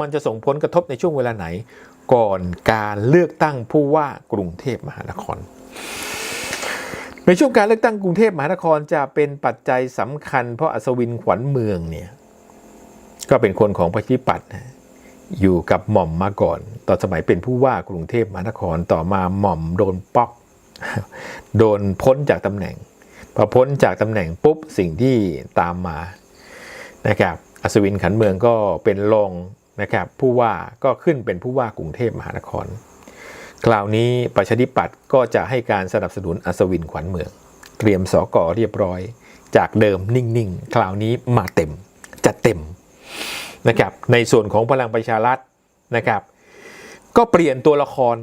มันจะส่งผลกระทบในช่วงเวลาไหน ก่อนการเลือกตั้งผู้ว่ากรุงเทพมหานคร ในช่วงการเลือกตั้งกรุงเทพมหานครจะเป็นปัจจัยสำคัญ เพราะอัศวินขวัญเมืองเนี่ยก็เป็นคนของประชาธิปัตย์นะอยู่กับหม่อมมาก่อน ตอนสมัยเป็นผู้ว่ากรุงเทพมหานครต่อมาหม่อมโดนป๊อก โดนพ้นจากตำแหน่งพอพ้นจากตำแหน่งปุ๊บสิ่งที่ตามมานะครับอัศวินขันเมืองก็เป็นรอง นะครับผู้ว่าก็ขึ้นเป็นผู้ว่ากรุงเทพมหานคร คราวนี้ประชาธิปัตย์ก็จะให้การสนับสนุนอัศวินขวัญเมือง เตรียมสอกอเรียบร้อย จากเดิมนิ่งๆ คราวนี้มาเต็มจัดเต็มนะครับในส่วนของพลังประชารัฐนะครับ ก็เปลี่ยนตัวละคร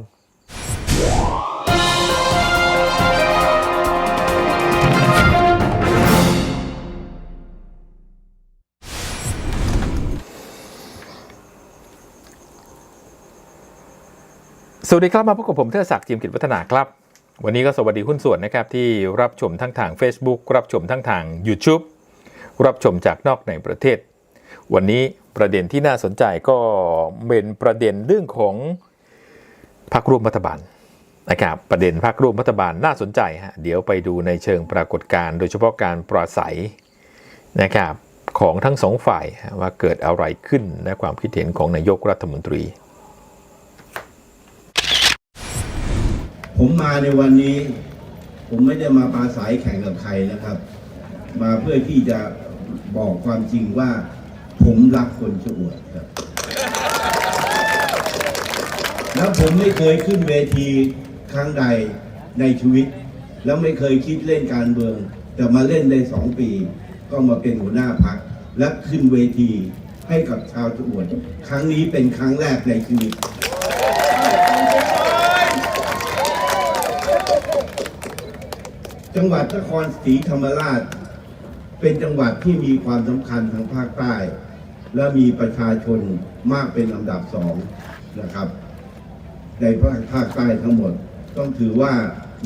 สวัสดีครับมาพบกับผมเทอศักดิ์จิมกิจวัฒนาครับ วันนี้ก็สวัสดีหุ้นส่วนนะครับที่รับชมทั้งทาง Facebook รับชมทั้งทาง YouTube รับชมจากนอกในประเทศ วันนี้ประเด็นที่น่าสนใจก็เป็นประเด็นเรื่องของพรรคร่วมรัฐบาลนะครับประเด็นพรรคร่วมรัฐบาลน่าสนใจฮะเดี๋ยวไปดูในเชิงปรากฏการณ์โดยเฉพาะการปราศัยนะครับของทั้งสองฝ่ายว่าเกิดอะไรขึ้นและความคิดเห็นของนายกรัฐมนตรี ผมมาในวันนี้ ผมไม่ได้มาปราศัยแข่งกับใครนะครับ มาเพื่อที่จะบอกความจริงว่า ผมรักคนชะอวดครับ แล้วผมไม่เคยขึ้นเวทีครั้งใดในชีวิต แล้วไม่เคยคิดเล่นการเมือง แต่มาเล่นได้สองปี ก็มาเป็นหัวหน้าพัก และขึ้นเวทีให้กับชาวชะอวดครั้งนี้เป็นครั้งแรกในชีวิต จังหวัดนครศรีธรรมราช เป็นจังหวัดที่มีความสำคัญทางภาคใต้ และมีประชาชนมากเป็นลำดับสองนะครับ ในภาคภาคใต้ทั้งหมด ต้องถือว่า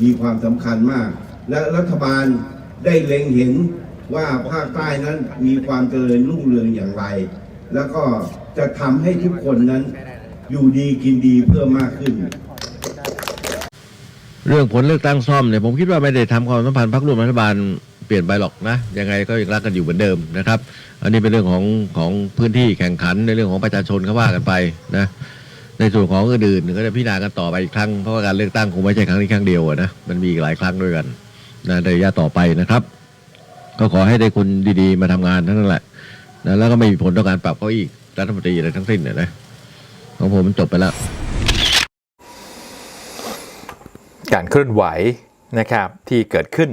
มีความสำคัญมาก และรัฐบาลได้เล็งเห็นว่าภาคใต้นั้นมีความเจริญรุ่งเรืองอย่างไร แล้วก็จะทำให้ทุกคนนั้นอยู่ดีกินดีเพิ่มมากขึ้น เรื่องผลเลือกตั้งซ่อมเนี่ยผมคิดว่าไม่ได้ทำความสัมพันธ์พรรคร่วมรัฐบาลเปลี่ยนไปหรอกนะยังไงก็ยังรักกันอยู่เหมือนเดิมนะครับ อันนี้เป็นเรื่องของของพื้นที่แข่งขันในเรื่องของประชาชนเขาว่ากันไปนะในส่วนของอื่นๆก็จะพิจารณากันต่อไปอีกครั้งเพราะว่าการเลือกตั้งคงไม่ใช่ครั้งนี้ครั้งเดียวนะมันมีอีกหลายครั้งด้วยกันนะในระยะต่อไปนะครับ ก็ขอให้ได้คนดีๆมาทำงานเท่านั้นแหละนะแล้วก็ไม่มีผลต่อการปรับเก้าอี้รัฐมนตรีอะไรทั้งสิ้นเนี่ยนะของผมมันจบไปแล้ว การเคลื่อนไหวนะครับที่เกิดขึ้น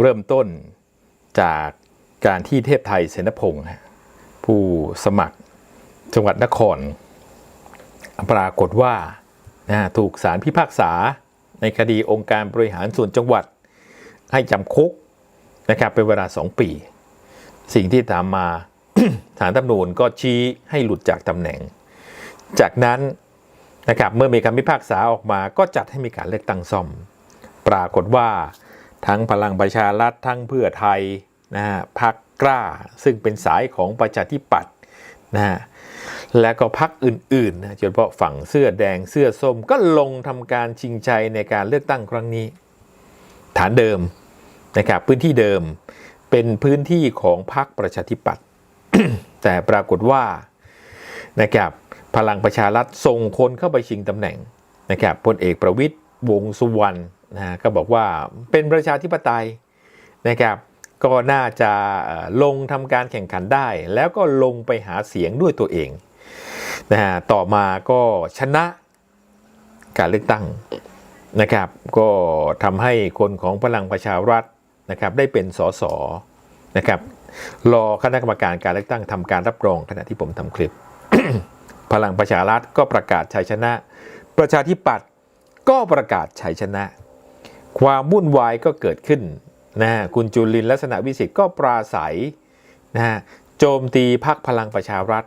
เริ่มต้นจากการที่เทพไทยเสนพงศ์ผู้สมัครจังหวัดนคร ปรากฏว่านะถูกศาลพิพากษาในคดีองค์การบริหารส่วนจังหวัด ให้จำคุกนะครับเป็นเวลา 2 ปี สิ่งที่ตามมาศาลตำนูนก็ชี้ให้หลุดจากตำแหน่ง จากนั้น นะครับเมื่อมีคำพิพากษาออกมาก็จัดให้มีการเลือกตั้งซ่อม ปรากฏว่า ทั้งพลังประชารัฐทั้งเพื่อไทยนะฮะพักกล้าซึ่งเป็นสายของประชาธิปัตย์นะฮะและก็พักอื่นๆนะโดยเฉพาะฝั่งเสื้อแดงเสื้อส้มก็ลงทำการชิงชัยในการเลือกตั้งครั้งนี้ ฐานเดิมนะครับพื้นที่เดิมเป็นพื้นที่ของพรรคประชาธิปัตย์แต่ปรากฏว่านะครับ พลังประชารัฐส่งคนเข้าไปชิงตำแหน่งนะครับพลเอกประวิตยวงสุวรรณนะฮะก็บอกว่าเป็นประชาธิปไตยนะครับก็น่าจะลงทำการแข่งขันได้ แล้วก็ลงไปหาเสียงด้วยตัวเองนะฮะต่อมาก็ชนะการเลือกตั้งนะครับก็ทำให้คนของพลังประชารัฐนะครับได้เป็นสสนะครับรอคณะกรรมการการเลือกตั้งทำการรับรองขณะที่ผมทำคลิป พลังประชารัฐก็ประกาศชัยชนะ ประชาธิปัตย์ก็ประกาศชัยชนะ ความวุ่นวายก็เกิดขึ้นนะคุณจุลินลักษณะวิสิทธ์ก็ปราศัยนะฮะโจมตีพักพลังประชารัฐ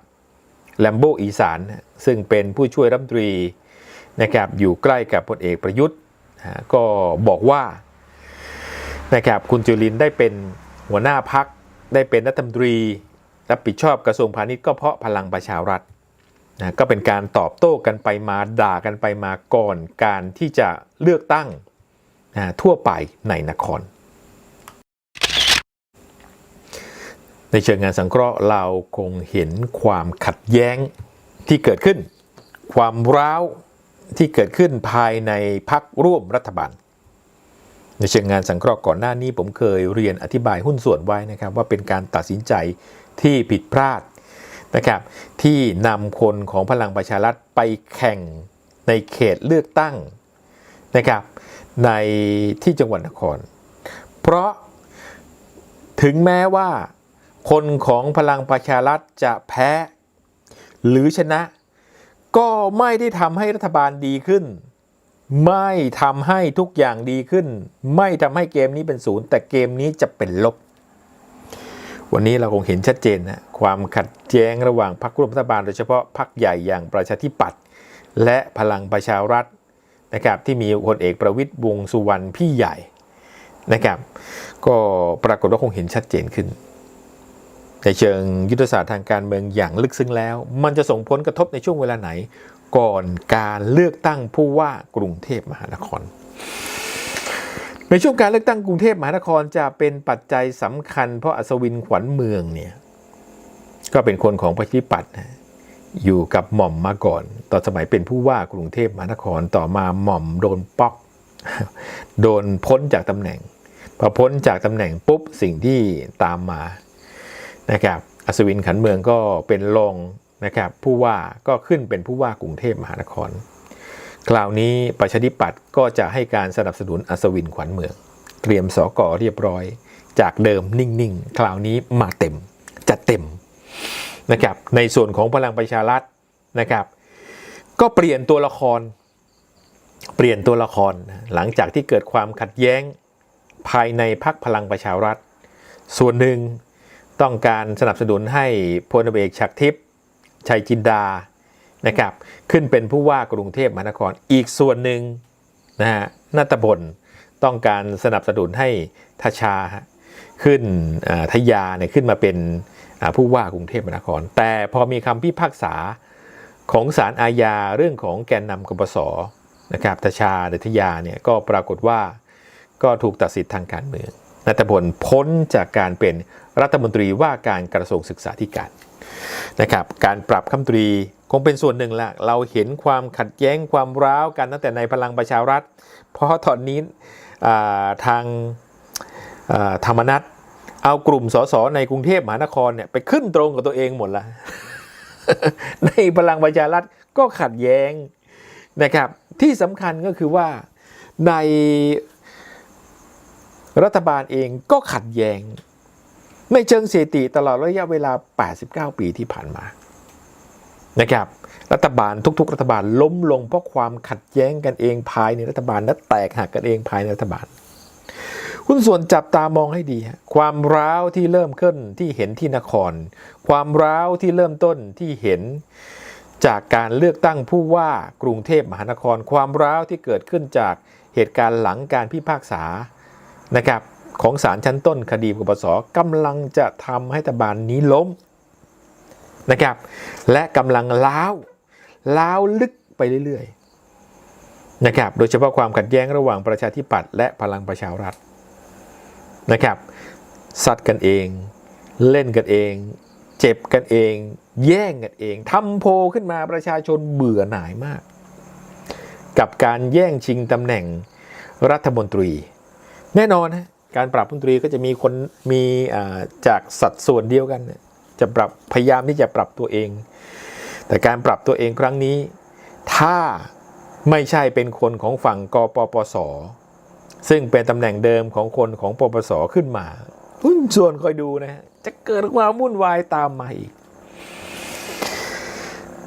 แลมโบอีสาน ซึ่งเป็นผู้ช่วยรัฐมนตรีนะครับอยู่ใกล้กับพลเอกประยุทธ์นะก็บอกว่านะครับคุณจุลินได้เป็นหัวหน้าพักได้เป็นรัฐมนตรี รับผิดชอบกระทรวงพาณิชย์ก็เพราะพลังประชารัฐ นะก็เป็นการตอบโต้กันไปมาด่ากันไปมาก่อนการที่จะเลือกตั้งนะทั่วไปในนคร ในเชิงงานสังเคราะห์เราคงเห็นความขัดแย้งที่เกิดขึ้น ความร้าวที่เกิดขึ้นภายในพักร่วมรัฐบาล ในเชิงงานสังเคราะห์ก่อนหน้านี้ผมเคยเรียนอธิบายหุ้นส่วนไว้นะครับว่าเป็นการตัดสินใจที่ผิดพลาด นะครับ ที่นำคนของพลังประชารัฐไปแข่งในเขตเลือกตั้งนะครับในที่จังหวัดนคร เพราะถึงแม้ว่า คนของพลังประชารัฐจะแพ้ หรือชนะ ก็ไม่ได้ทำให้รัฐบาลดีขึ้น ไม่ทำให้ทุกอย่างดีขึ้น ไม่ทำให้เกมนี้เป็นศูนย์แต่เกมนี้จะเป็นลบ วันนี้เราคงเห็นชัดเจนนะความขัดแย้งระหว่างพรรคร่วมรัฐบาลโดยเฉพาะพรรคใหญ่อย่างประชาธิปัตย์และพลังประชารัฐนะครับที่มีพลเอกประวิตยวงสุวรรณพี่ใหญ่นะครับ ก็ปรากฏว่าคงเห็นชัดเจนขึ้น ในเชิงยุทธศาสตร์ทางการเมืองอย่างลึกซึ้งแล้ว มันจะส่งผลกระทบในช่วงเวลาไหน ก่อนการเลือกตั้งผู้ว่ากรุงเทพมหานคร ในช่วงการเลือกตั้งกรุงเทพมหานครจะเป็นปัจจัยสำคัญ เพราะอัศวินขวัญเมืองเนี่ยก็เป็นคนของประชิปัตย์อยู่กับหม่อมมาก่อน ตอนสมัยเป็นผู้ว่ากรุงเทพมหานครต่อมาหม่อมโดนป๊อก โดนพ้นจากตำแหน่ง พอพ้นจากตำแหน่งปุ๊บสิ่งที่ตามมานะครับอัศวินขันเมืองก็เป็นรองนะครับผู้ว่าก็ขึ้นเป็นผู้ว่ากรุงเทพมหานคร คราวนี้ประชาธิปัตย์ก็จะให้การสนับสนุนอัศวินขวัญเมือง เตรียมสอกอเรียบร้อย จากเดิมนิ่งๆ คราวนี้มาเต็มจัดเต็มนะครับในส่วนของพลังประชารัฐนะครับ ก็เปลี่ยนตัวละคร เปลี่ยนตัวละครหลังจากที่เกิดความขัดแย้งภายในพรรคพลังประชารัฐ ส่วนหนึ่งต้องการสนับสนุนให้พลเอกชักทิพย์ชัยจินดา นะครับขึ้นเป็นผู้ว่ากรุงเทพมหานครอีกส่วนหนึ่งนะฮะนัตบลต้องการสนับสนุนให้ทชาขึ้นทยาเนี่ยขึ้นมาเป็นผู้ว่ากรุงเทพมหานคร แต่พอมีคำพิพากษาของศาลอาญาเรื่องของแกนนำกปสนะครับทชาเดชทยาเนี่ยก็ปรากฏว่าก็ถูกตัดสิทธิ์ทางการเมืองนัตพลพ้นจากการเป็นรัฐมนตรีว่าการกระทรวงศึกษาธิการนะครับการปรับคำตรี คงเป็นส่วนหนึ่งละเราเห็นความขัดแย้งความร้าวกันตั้งแต่ในพลังประชารัฐ เพราะตอนนี้ทางธรรมนัตเอากลุ่มสสในกรุงเทพมหานครเนี่ยไปขึ้นตรงกับตัวเองหมดละในพลังประชารัฐก็ขัดแย้งนะครับ ที่สำคัญก็คือว่าในรัฐบาลเองก็ขัดแย้งในเชิงเสถิติตลอดระยะเวลา 89 ปีที่ผ่านมา นะครับรัฐบาลทุก ๆ รัฐบาลล้มลงเพราะความขัดแย้งกันเองภายในรัฐบาลและแตกหักกันเองภายในรัฐบาลหุ้นส่วนจับตามองให้ดี ความร้าวที่เริ่มขึ้นที่เห็นที่นคร ความร้าวที่เริ่มต้นที่เห็นจากการเลือกตั้งผู้ว่ากรุงเทพมหานคร ความร้าวที่เกิดขึ้นจากเหตุการณ์หลังการพิพากษานะครับของศาลชั้นต้นคดีกปสกำลังจะทำให้รัฐบาลนี้ล้ม นะครับ และกำลังล้าวล้าวลึกไปเรื่อยๆนะครับโดยเฉพาะความขัดแย้งระหว่างประชาธิปัตย์และพลังประชารัฐนะครับซัดกันเอง เล่นกันเอง เจ็บกันเอง แย่งกันเองทำโพขึ้นมาประชาชนเบื่อหน่ายมาก กับการแย่งชิงตำแหน่งรัฐมนตรี แน่นอนนะการปรับรัฐมนตรีก็จะมีคนมีจากสัดส่วนเดียวกันเนี่ย จะปรับพยายามที่จะปรับตัวเอง แต่การปรับตัวเองครั้งนี้ ถ้าไม่ใช่เป็นคนของฝั่งกปปส ซึ่งเป็นตำแหน่งเดิมของคนของปปสขึ้นมาหุ้นส่วนคอยดูนะจะเกิดความวุ่นวายตามมาอีก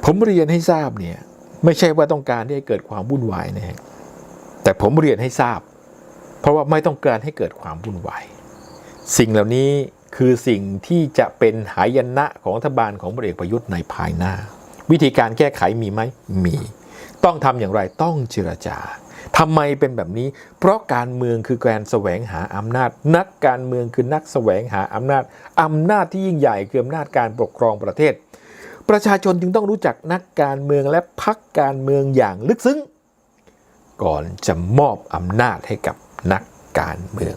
ผมเรียนให้ทราบเนี่ยไม่ใช่ว่าต้องการที่ให้เกิดความวุ่นวายนะแต่ผมเรียนให้ทราบ เพราะว่าไม่ต้องการให้เกิดความวุ่นวาย สิ่งเหล่านี้ คือสิ่งที่จะเป็นหายนะของรัฐบาลของพลเอกประยุทธ์ในภายหน้า วิธีการแก้ไขมีไหมมี ต้องทำอย่างไรต้องเจรจาทำไมเป็นแบบนี้ เพราะการเมืองคือการแสวงหาอำนาจ นักการเมืองคือนักแสวงหาอำนาจอำนาจที่ยิ่งใหญ่คืออำนาจการปกครองประเทศ ประชาชนจึงต้องรู้จักนักการเมืองและพักการเมืองอย่างลึกซึ้ง ก่อนจะมอบอำนาจให้กับนักการเมือง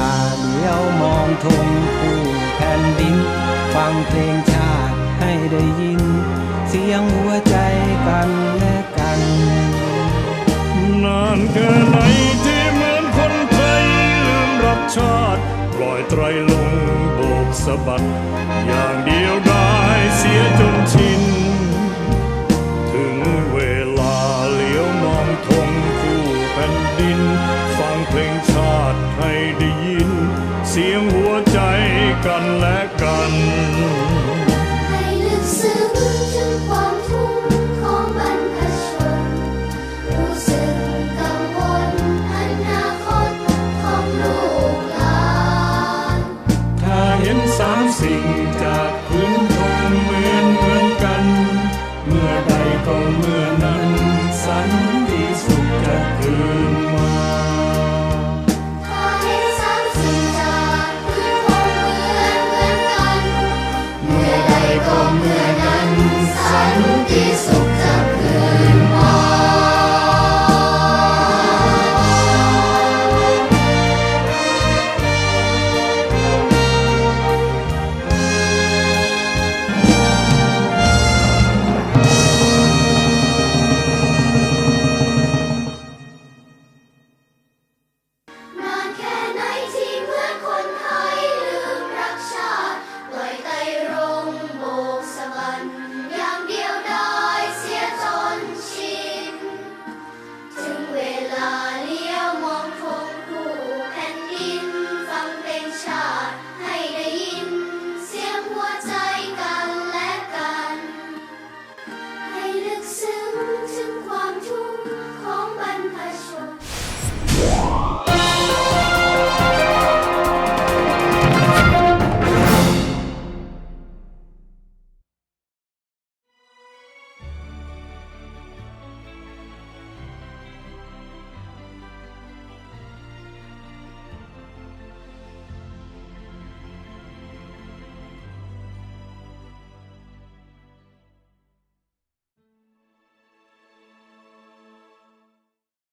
าเดียวมองทงคู่แผ่นดิน ฟังเพลงชาติให้ได้ยิน เสียงหัวใจกันและกัน นานแค่ไหนที่เหมือนคนไทยลืมรับชาติ ปล่อยไตรลงโบกสะบัด อย่างเดียวได้เสียจนชิน ได้ยิน เสียงหัวใจกันและกัน